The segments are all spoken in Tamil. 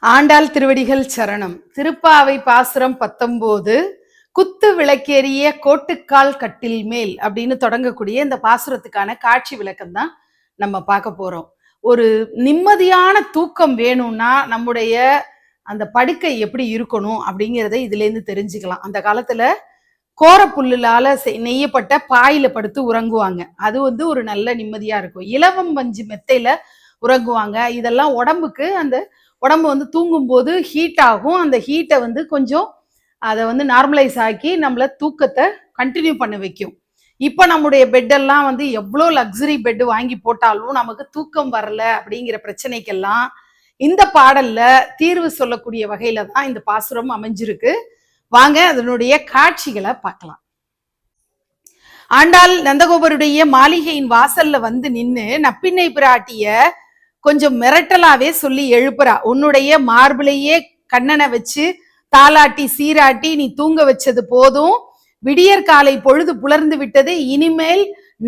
ஆண்டாள் திருவடிகள் சரணம். திருப்பாவை பாசுரம் பத்தொம்போது குத்து விளக்கேறிய கோட்டுக்கால் கட்டில் மேல் அப்படின்னு தொடங்கக்கூடிய இந்த பாசுரத்துக்கான காட்சி விளக்கம் தான் நம்ம பார்க்க போறோம். ஒரு நிம்மதியான தூக்கம் வேணும்னா நம்முடைய அந்த படுக்கை எப்படி இருக்கணும் அப்படிங்கிறத இதுலேருந்து தெரிஞ்சுக்கலாம். அந்த காலத்துல கோரப்புல்லால செய்- நெய்யப்பட்ட பாயில படுத்து உறங்குவாங்க. அது வந்து ஒரு நல்ல நிம்மதியா இருக்கும். இலவம் பஞ்சு மெத்தையில உறங்குவாங்க. இதெல்லாம் உடம்புக்கு அந்த உடம்பு வந்து தூங்கும்போது ஹீட் ஆகும். அந்த ஹீட்டை வந்து கொஞ்சம் அதை வந்து நார்மலைஸ் ஆக்கி நம்மள தூக்கத்தை கண்டினியூ பண்ண வைக்கும். இப்போ நம்முடைய பெட்டெல்லாம் வந்து எவ்வளோ லக்ஸரி பெட் வாங்கி போட்டாலும் நமக்கு தூக்கம் வரல அப்படிங்கிற பிரச்சனைக்கெல்லாம் இந்த பாடல்ல தீர்வு சொல்லக்கூடிய வகையில தான் இந்த பாசுரம் அமைஞ்சிருக்கு. வாங்க அதனுடைய காட்சிகளை பார்க்கலாம். ஆண்டாள் நந்தகோபருடைய மாளிகையின் வாசல்ல வந்து நின்று நப்பின்னை பிராட்டிய கொஞ்சம் மிரட்டலாவே சொல்லி எழுப்புறா. உன்னுடைய மார்பிளையே கண்ணனை வச்சு தாலாட்டி சீராட்டி நீ தூங்க வச்சது போதும். விடியற் காலை பொழுது புலர்ந்து விட்டது. இனிமேல்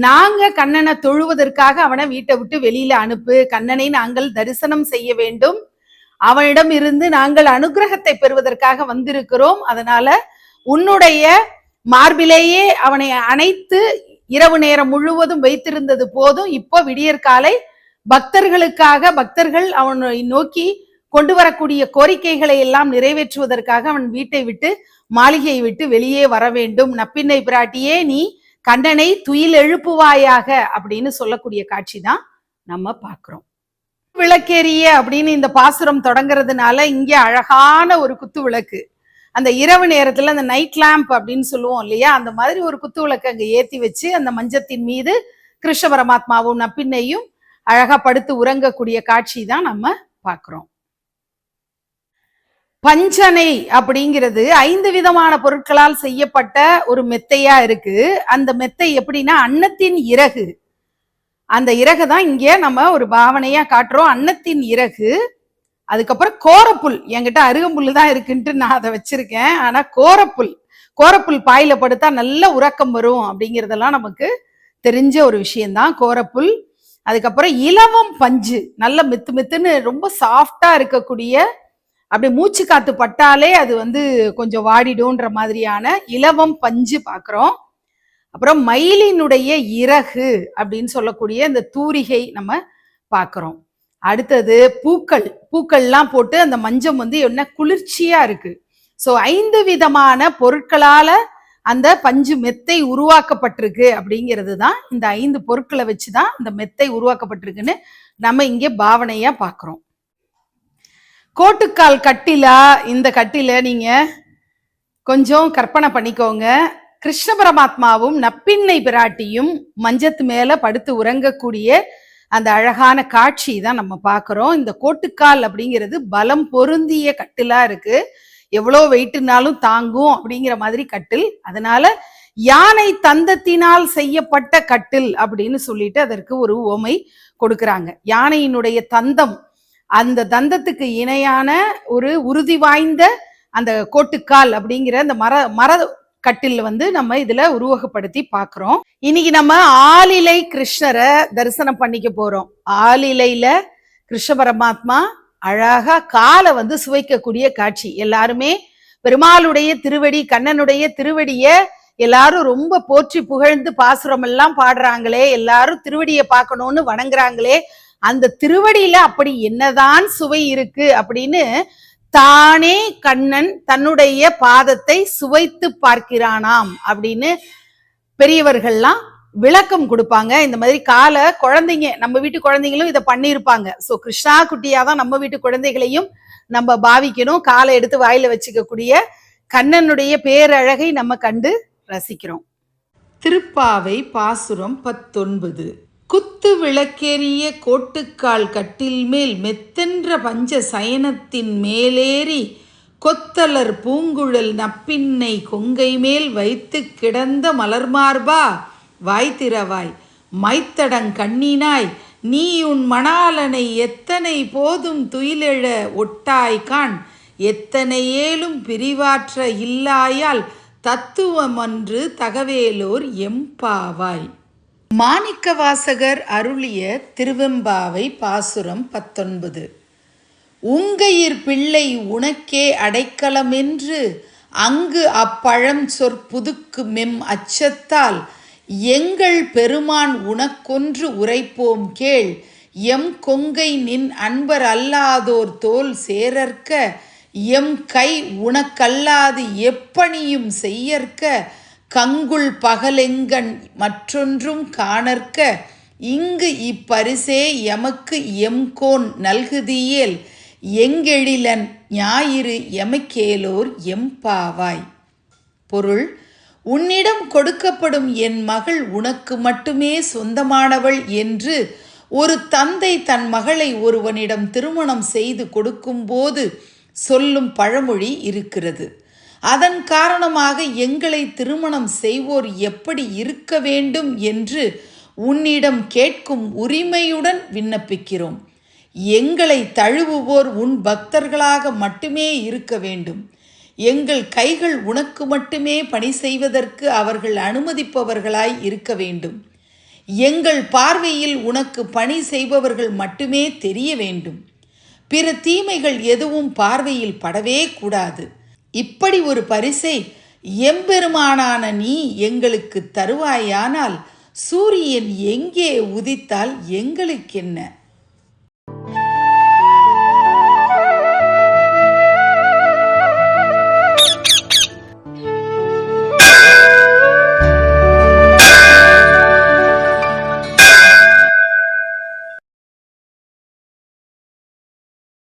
நாங்க கண்ணனை தொழுவதற்காக அவனை வீட்டை விட்டு வெளியில அனுப்பு. கண்ணனை நாங்கள் தரிசனம் செய்ய வேண்டும். அவனிடம் இருந்து நாங்கள் அனுகிரகத்தை பெறுவதற்காக வந்திருக்கிறோம். அதனால உன்னுடைய மார்பிலேயே அவனை அணைத்து இரவு நேரம் முழுவதும் வைத்திருந்தது போதும். இப்போ விடியற்காலை பக்தர்களுக்காக பக்தர்கள் அவனை நோக்கி கொண்டு வரக்கூடிய கோரிக்கைகளை எல்லாம் நிறைவேற்றுவதற்காக அவன் வீட்டை விட்டு மாளிகையை விட்டு வெளியே வர வேண்டும். நப்பின்னை பிராட்டியே நீ கண்ணனை துயில் எழுப்புவாயாக அப்படின்னு சொல்லக்கூடிய காட்சி தான் நம்ம பார்க்கிறோம். விளக்கேறிய அப்படின்னு இந்த பாசுரம் தொடங்குறதுனால இங்க அழகான ஒரு குத்து விளக்கு. அந்த இரவு நேரத்துல அந்த நைட் லேம்ப் அப்படின்னு சொல்லுவோம் இல்லையா? அந்த மாதிரி ஒரு குத்து விளக்கு அங்க ஏத்தி வச்சு அந்த மஞ்சத்தின் மீது கிருஷ்ண பரமாத்மாவும் நப்பின்னையும் அழகா படுத்து உறங்கக்கூடிய காட்சி தான் நம்ம பார்க்குறோம். பஞ்சனை அப்படிங்கிறது ஐந்து விதமான பொருட்களால் செய்யப்பட்ட ஒரு மெத்தையா இருக்கு. அந்த மெத்தை எப்படின்னா அன்னத்தின் இறகு. அந்த இறகு தான் இங்கே நம்ம ஒரு பாவனையா காட்டுறோம். அன்னத்தின் இறகு. அதுக்கப்புறம் கோரப்புல். என்கிட்ட அருகம்புல் தான் இருக்குன்ட்டு நான் அதை வச்சிருக்கேன். ஆனா கோரப்புல். கோரப்புல் பாயில படுத்தா நல்ல உறக்கம் வரும் அப்படிங்கிறதெல்லாம் நமக்கு தெரிஞ்ச ஒரு விஷயம்தான். கோரப்புல் அதுக்கப்புறம் இலவம் பஞ்சு. நல்ல மெத்து மெத்துன்னு ரொம்ப சாஃப்டா இருக்கக்கூடிய அப்படி மூச்சு காத்து பட்டாலே அது வந்து கொஞ்சம் வாடிடும்ன்ற மாதிரியான இலவம் பஞ்சு பார்க்குறோம் அப்புறம் மயிலினுடைய இறகு அப்படின்னு சொல்லக்கூடிய இந்த தூரிகை நம்ம பார்க்குறோம் அடுத்தது பூக்கள். பூக்கள்லாம் போட்டு அந்த மஞ்சம் வந்து என்ன குளிர்ச்சியா இருக்கு. ஸோ ஐந்து விதமான பொருட்களால அந்த பஞ்சு மெத்தை உருவாக்கப்பட்டிருக்கு அப்படிங்கிறது தான் இந்த ஐந்து பொருட்களை வச்சு தான் இந்த மெத்தை உருவாக்கப்பட்டிருக்குன்னு நம்ம இங்கே பாவனையா பார்க்குறோம். கோட்டுக்கால் கட்டிலா இந்த கட்டில நீங்க கொஞ்சம் கற்பனை பண்ணிக்கோங்க. கிருஷ்ண பரமாத்மாவும் நப்பின்னை பிராட்டியும் மஞ்சத்து மேல படுத்து உறங்கக்கூடிய அந்த அழகான காட்சி தான் நம்ம பார்க்குறோம். இந்த கோட்டுக்கால் அப்படிங்கிறது பலம் பொருந்திய கட்டிலா இருக்கு. எவ்வளோ வெயிட்டுனாலும் தாங்கும் அப்படிங்கிற மாதிரி கட்டில். அதனால யானை தந்தத்தினால் செய்யப்பட்ட கட்டில் அப்படின்னு சொல்லிட்டு அதற்கு ஒரு உவமை கொடுக்குறாங்க. யானையினுடைய தந்தம் அந்த தந்தத்துக்கு இணையான ஒரு உறுதி வாய்ந்த அந்த கோட்டுக்கால் அப்படிங்கிற அந்த மர மர கட்டில் வந்து நம்ம இதுல உருவகப்படுத்தி பார்க்குறோம் இன்னைக்கு நம்ம ஆலிலை கிருஷ்ணரை தரிசனம் பண்ணிக்க போறோம். ஆலிலையில கிருஷ்ண பரமாத்மா அழகா காலை வந்து சுவைக்கக்கூடிய காட்சி. எல்லாருமே பெருமாளுடைய திருவடி கண்ணனுடைய திருவடிய எல்லாரும் ரொம்ப போற்றி புகழ்ந்து பாசுரம் எல்லாம் பாடுறாங்களே எல்லாரும் திருவடியை பார்க்கணும்னு வணங்குறாங்களே அந்த திருவடியில அப்படி என்னதான் சுவை இருக்கு அப்படின்னு தானே கண்ணன் தன்னுடைய பாதத்தை சுவைத்து பார்க்கிறானாம் அப்படின்னு பெரியவர்கள்லாம் விளக்கம் கொடுப்பாங்க. இந்த மாதிரி காலை குழந்தைங்க நம்ம வீட்டு குழந்தைங்களும் இதை பண்ணியிருப்பாங்க. ஸோ கிருஷ்ணா குட்டியா தான் நம்ம வீட்டு குழந்தைகளையும் நம்ம பாவிக்கணும். காலை எடுத்து வாயில வச்சுக்கக்கூடிய கண்ணனுடைய பேரழகை நம்ம கண்டு ரசிக்கிறோம். திருப்பாவை பாசுரம் பத்தொன்பது. குத்து விளக்கேறிய கோட்டுக்கால் கட்டில் மேல் மெத்தென்ற பஞ்ச சயனத்தின் மேலேறி கொத்தலர் பூங்குழல் நப்பின்னை கொங்கை மேல் வைத்து கிடந்த மலர்மார்பா வாய்த்திரவாய் மைத்தடங் கண்ணினாய் நீ உன் மணாலனை எத்தனை போதும் துயிலெழ ஒட்டாய் காண் எத்தனை ஏலும் பிரிவாற்ற இல்லாயால் தத்துவமன்று தகவேலோர் எம்பாவாய். மாணிக்கவாசகர் அருளிய திருவெம்பாவை பாசுரம் பத்தொன்பது. உங்கையிற் பிள்ளை உனக்கே அடைக்கலமென்று அங்கு அப்பழம் சொற்புதுக்கு மெம் அச்சத்தால் எங்கள் பெருமான் உனக்கொன்று உரைப்போம் கேள். எம் கொங்கை நின் அன்பர் அல்லாதோர் தோல் சேரற்க எம் கை உனக்கல்லாது எப்பணியும் செய்யற்க. கங்குள் பகலெங்கண் மற்றொன்றும் காணற்க. இங்கு இப்பரிசே எமக்கு எம்கோன் நல்குதியேல். எங்கெழிலன் ஞாயிறு எமக்கேலோர் எம்பாவாய் பொருள் உன்னிடம் கொடுக்கப்படும் என் மகள் உனக்கு மட்டுமே சொந்தமானவள் என்று ஒரு தந்தை தன் மகளை ஒருவனிடம் திருமணம் செய்து கொடுக்கும்போது சொல்லும் பழமொழி இருக்கிறது. அதன் காரணமாக எங்களை திருமணம் செய்வோர் எப்படி இருக்க வேண்டும் என்று உன்னிடம் கேட்கும் உரிமையுடன் விண்ணப்பிக்கிறோம். எங்களை தழுவுவோர் உன் பக்தர்களாக மட்டுமே இருக்க வேண்டும். எங்கள் கைகள் உனக்கு மட்டுமே பணி செய்வதற்கு அவர்கள் அனுமதிப்பவர்களாய் இருக்க வேண்டும். எங்கள் பார்வையில் உனக்கு பணி செய்பவர்கள் மட்டுமே தெரிய வேண்டும். பிற தீமைகள் எதுவும் பார்வையில் படவே கூடாது. இப்படி ஒரு பரிசை எம்பெருமானான நீ எங்களுக்கு தருவாயானால் சூரியன் எங்கே உதித்தால் எங்களுக்கென்ன?